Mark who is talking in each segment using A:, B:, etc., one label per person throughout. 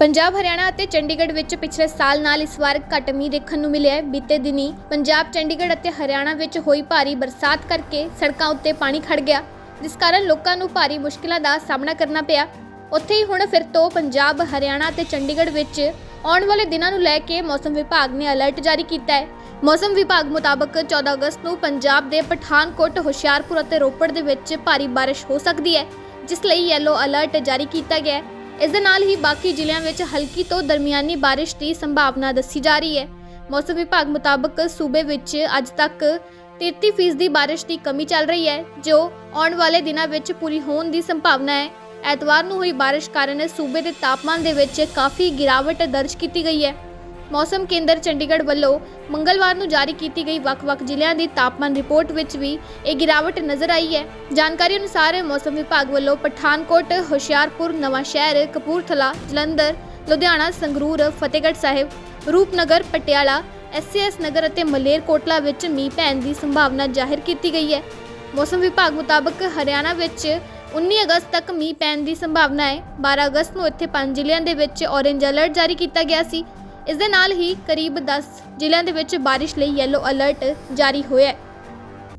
A: ਪੰਜਾਬ, ਹਰਿਆਣਾ ਅਤੇ ਚੰਡੀਗੜ੍ਹ ਵਿੱਚ ਪਿਛਲੇ ਸਾਲ ਨਾਲ ਇਸ ਵਾਰ ਘੱਟ ਮੀਂਹ ਦੇਖਣ ਨੂੰ ਮਿਲਿਆ ਹੈ। ਬੀਤੇ ਦਿਨੀ ਪੰਜਾਬ, ਚੰਡੀਗੜ੍ਹ ਅਤੇ ਹਰਿਆਣਾ ਵਿੱਚ ਹੋਈ ਭਾਰੀ ਬਰਸਾਤ ਕਰਕੇ ਸੜਕਾਂ ਉੱਤੇ ਪਾਣੀ ਖੜ ਗਿਆ। ਜਿਸ ਕਾਰਨ ਲੋਕਾਂ ਨੂੰ ਭਾਰੀ ਮੁਸ਼ਕਿਲਾਂ ਦਾ ਸਾਹਮਣਾ ਕਰਨਾ ਪਿਆ। ਉੱਥੇ ਹੀ ਹੁਣ ਫਿਰ ਤੋਂ ਪੰਜਾਬ, ਹਰਿਆਣਾ ਅਤੇ ਚੰਡੀਗੜ੍ਹ ਵਿੱਚ ਆਉਣ ਵਾਲੇ ਦਿਨਾਂ ਨੂੰ ਲੈ ਕੇ ਮੌਸਮ ਵਿਭਾਗ ਨੇ ਅਲਰਟ ਜਾਰੀ ਕੀਤਾ ਹੈ। ਮੌਸਮ ਵਿਭਾਗ ਮੁਤਾਬਕ 14 ਅਗਸਤ ਨੂੰ ਪੰਜਾਬ ਦੇ ਪਠਾਨਕੋਟ, ਹੁਸ਼ਿਆਰਪੁਰ ਅਤੇ ਰੋਪੜ ਦੇ ਵਿੱਚ ਭਾਰੀ ਬਾਰਿਸ਼ ਹੋ ਸਕਦੀ ਹੈ, ਜਿਸ ਲਈ ਯੈਲੋ ਅਲਰਟ ਜਾਰੀ ਕੀਤਾ ਗਿਆ ਹੈ। ਇਸ ਦੇ ਨਾਲ ਹੀ ਬਾਕੀ ਜ਼ਿਲ੍ਹਿਆਂ ਵਿੱਚ ਹਲਕੀ ਤੋਂ ਦਰਮਿਆਨੀ ਬਾਰਿਸ਼ ਦੀ ਸੰਭਾਵਨਾ ਦੱਸੀ ਜਾ ਰਹੀ ਹੈ। ਮੌਸਮ ਵਿਭਾਗ ਮੁਤਾਬਕ ਸੂਬੇ ਵਿੱਚ ਅੱਜ ਤੱਕ 33% ਦੀ ਬਾਰਿਸ਼ ਦੀ ਕਮੀ ਚੱਲ ਰਹੀ ਹੈ, ਜੋ ਆਉਣ ਵਾਲੇ ਦਿਨਾਂ ਵਿੱਚ ਪੂਰੀ ਹੋਣ ਦੀ ਸੰਭਾਵਨਾ ਹੈ। ਐਤਵਾਰ ਨੂੰ ਹੋਈ ਬਾਰਿਸ਼ ਕਾਰਨ ਸੂਬੇ ਦੇ ਤਾਪਮਾਨ ਦੇ ਵਿੱਚ ਕਾਫੀ ਗਿਰਾਵਟ ਦਰਜ ਕੀਤੀ ਗਈ ਹੈ। ਮੌਸਮ ਕੇਂਦਰ ਚੰਡੀਗੜ੍ਹ ਵੱਲੋਂ ਮੰਗਲਵਾਰ ਨੂੰ ਜਾਰੀ ਕੀਤੀ ਗਈ ਵੱਖ-ਵੱਖ ਜ਼ਿਲ੍ਹਿਆਂ ਦੀ ਤਾਪਮਾਨ ਰਿਪੋਰਟ ਵਿੱਚ ਵੀ ਇਹ ਗਿਰਾਵਟ ਨਜ਼ਰ ਆਈ ਹੈ। ਜਾਣਕਾਰੀ ਅਨੁਸਾਰ ਮੌਸਮ ਵਿਭਾਗ ਵੱਲੋਂ ਪਠਾਨਕੋਟ, ਹੁਸ਼ਿਆਰਪੁਰ, ਨਵਾਂਸ਼ਹਿਰ ਕਪੂਰਥਲਾ, ਜਲੰਧਰ, ਲੁਧਿਆਣਾ, ਸੰਗਰੂਰ, ਫਤਿਹਗੜ੍ਹ ਸਾਹਿਬ, ਰੂਪਨਗਰ, ਪਟਿਆਲਾ, ਐਸਐਸ ਨਗਰ ਅਤੇ ਮਲੇਰਕੋਟਲਾ ਵਿੱਚ ਮੀਂਹ ਪੈਣ ਦੀ ਸੰਭਾਵਨਾ ਜ਼ਾਹਿਰ ਕੀਤੀ ਗਈ ਹੈ। ਮੌਸਮ ਵਿਭਾਗ ਮੁਤਾਬਕ ਹਰਿਆਣਾ ਵਿੱਚ 19 ਅਗਸਤ ਤੱਕ ਮੀਂਹ ਪੈਣ ਦੀ ਸੰਭਾਵਨਾ ਹੈ। 12 ਅਗਸਤ ਨੂੰ ਇੱਥੇ ਪੰਜ ਜ਼ਿਲ੍ਹਿਆਂ ਦੇ ਵਿੱਚ ਔਰੇਂਜ ਅਲਰਟ ਜਾਰੀ ਕੀਤਾ ਗਿਆ ਸੀ। ਇਸ ਦੇ ਨਾਲ ਹੀ ਕਰੀਬ 10 ਜ਼ਿਲ੍ਹਿਆਂ ਦੇ ਵਿੱਚ ਬਾਰਿਸ਼ ਲਈ ਯੈਲੋ ਅਲਰਟ ਜਾਰੀ ਹੋਇਆ ਹੈ।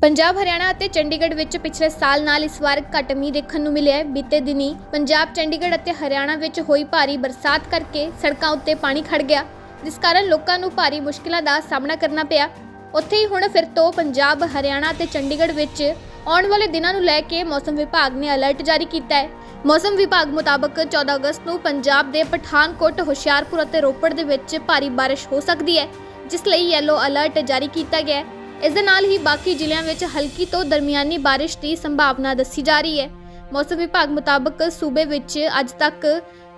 A: ਪੰਜਾਬ, ਹਰਿਆਣਾ ਅਤੇ ਚੰਡੀਗੜ੍ਹ ਵਿੱਚ ਪਿਛਲੇ ਸਾਲ ਨਾਲ ਇਸ ਵਾਰ ਘੱਟ ਮੀਂਹ ਦੇਖਣ ਨੂੰ ਮਿਲਿਆ ਹੈ। ਬੀਤੇ ਦਿਨੀ ਪੰਜਾਬ, ਚੰਡੀਗੜ੍ਹ ਅਤੇ ਹਰਿਆਣਾ ਵਿੱਚ ਹੋਈ ਭਾਰੀ ਬਰਸਾਤ ਕਰਕੇ ਸੜਕਾਂ ਉੱਤੇ ਪਾਣੀ ਖੜ ਗਿਆ। ਜਿਸ ਕਾਰਨ ਲੋਕਾਂ ਨੂੰ ਭਾਰੀ ਮੁਸ਼ਕਿਲਾਂ ਦਾ ਸਾਹਮਣਾ ਕਰਨਾ ਪਿਆ। ਉੱਥੇ ਹੀ ਹੁਣ ਫਿਰ ਤੋਂ ਪੰਜਾਬ, ਹਰਿਆਣਾ ਅਤੇ ਚੰਡੀਗੜ੍ਹ ਵਿੱਚ ਆਉਣ ਵਾਲੇ ਦਿਨਾਂ ਨੂੰ ਲੈ ਕੇ ਮੌਸਮ ਵਿਭਾਗ ਨੇ ਅਲਰਟ ਜਾਰੀ ਕੀਤਾ ਹੈ। ਮੌਸਮ ਵਿਭਾਗ ਮੁਤਾਬਕ 14 ਅਗਸਤ ਨੂੰ ਪੰਜਾਬ ਦੇ ਪਠਾਨਕੋਟ, ਹੁਸ਼ਿਆਰਪੁਰ ਅਤੇ ਰੋਪੜ ਦੇ ਵਿੱਚ ਭਾਰੀ ਬਾਰਿਸ਼ ਹੋ ਸਕਦੀ ਹੈ, ਜਿਸ ਲਈ ਯੈਲੋ ਅਲਰਟ ਜਾਰੀ ਕੀਤਾ ਗਿਆ ਹੈ। ਇਸ ਦੇ ਨਾਲ ਹੀ ਬਾਕੀ ਜ਼ਿਲ੍ਹਿਆਂ ਵਿੱਚ ਹਲਕੀ ਤੋਂ ਦਰਮਿਆਨੀ ਬਾਰਿਸ਼ ਦੀ ਸੰਭਾਵਨਾ ਦੱਸੀ ਜਾ ਰਹੀ ਹੈ। ਮੌਸਮ ਵਿਭਾਗ ਮੁਤਾਬਕ ਸੂਬੇ ਵਿੱਚ ਅੱਜ ਤੱਕ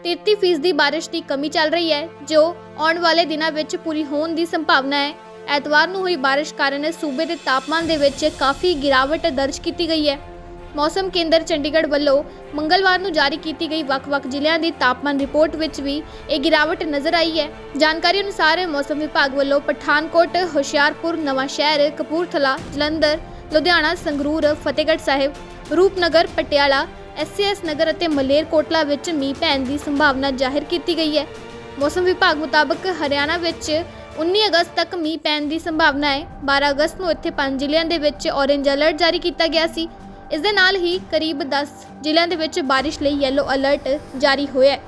A: 33% ਦੀ ਬਾਰਿਸ਼ ਦੀ ਕਮੀ ਚੱਲ ਰਹੀ ਹੈ, ਜੋ ਆਉਣ ਵਾਲੇ ਦਿਨਾਂ ਵਿੱਚ ਪੂਰੀ ਹੋਣ ਦੀ ਸੰਭਾਵਨਾ ਹੈ। ਐਤਵਾਰ ਨੂੰ ਹੋਈ ਬਾਰਿਸ਼ ਕਾਰਨ ਸੂਬੇ ਦੇ ਤਾਪਮਾਨ ਦੇ ਵਿੱਚ ਕਾਫੀ ਗਿਰਾਵਟ ਦਰਜ ਕੀਤੀ ਗਈ ਹੈ। ਮੌਸਮ ਕੇਂਦਰ ਚੰਡੀਗੜ੍ਹ ਵੱਲੋਂ ਮੰਗਲਵਾਰ ਨੂੰ ਜਾਰੀ ਕੀਤੀ ਗਈ ਵੱਖ-ਵੱਖ ਜ਼ਿਲ੍ਹਿਆਂ ਦੀ ਤਾਪਮਾਨ ਰਿਪੋਰਟ ਵਿੱਚ ਵੀ ਇਹ ਗਿਰਾਵਟ ਨਜ਼ਰ ਆਈ ਹੈ। ਜਾਣਕਾਰੀ ਅਨੁਸਾਰ ਮੌਸਮ ਵਿਭਾਗ ਵੱਲੋਂ ਪਠਾਨਕੋਟ, ਹੁਸ਼ਿਆਰਪੁਰ, ਨਵਾਂਸ਼ਹਿਰ ਕਪੂਰਥਲਾ, ਜਲੰਧਰ, ਲੁਧਿਆਣਾ, ਸੰਗਰੂਰ, ਫਤਿਹਗੜ੍ਹ ਸਾਹਿਬ, ਰੂਪਨਗਰ, ਪਟਿਆਲਾ, ਐਸਐਸ ਨਗਰ ਅਤੇ ਮਲੇਰਕੋਟਲਾ ਵਿੱਚ ਮੀਂਹ ਪੈਣ ਦੀ ਸੰਭਾਵਨਾ ਜ਼ਾਹਿਰ ਕੀਤੀ ਗਈ ਹੈ। ਮੌਸਮ ਵਿਭਾਗ ਮੁਤਾਬਕ ਹਰਿਆਣਾ ਵਿੱਚ 19 ਅਗਸਤ ਤੱਕ ਮੀਂਹ ਪੈਣ ਦੀ ਸੰਭਾਵਨਾ ਹੈ। 12 ਅਗਸਤ ਨੂੰ ਇੱਥੇ ਪੰਜ ਜ਼ਿਲ੍ਹਿਆਂ ਦੇ ਵਿੱਚ ਔਰੇਂਜ ਅਲਰਟ ਜਾਰੀ ਕੀਤਾ ਗਿਆ ਸੀ। ਇਸ ਦੇ ਨਾਲ ਹੀ ਕਰੀਬ 10 ਜ਼ਿਲ੍ਹਿਆਂ ਦੇ ਵਿੱਚ ਬਾਰਿਸ਼ ਲਈ ਯੈਲੋ ਅਲਰਟ ਜਾਰੀ ਹੋਇਆ ਹੈ।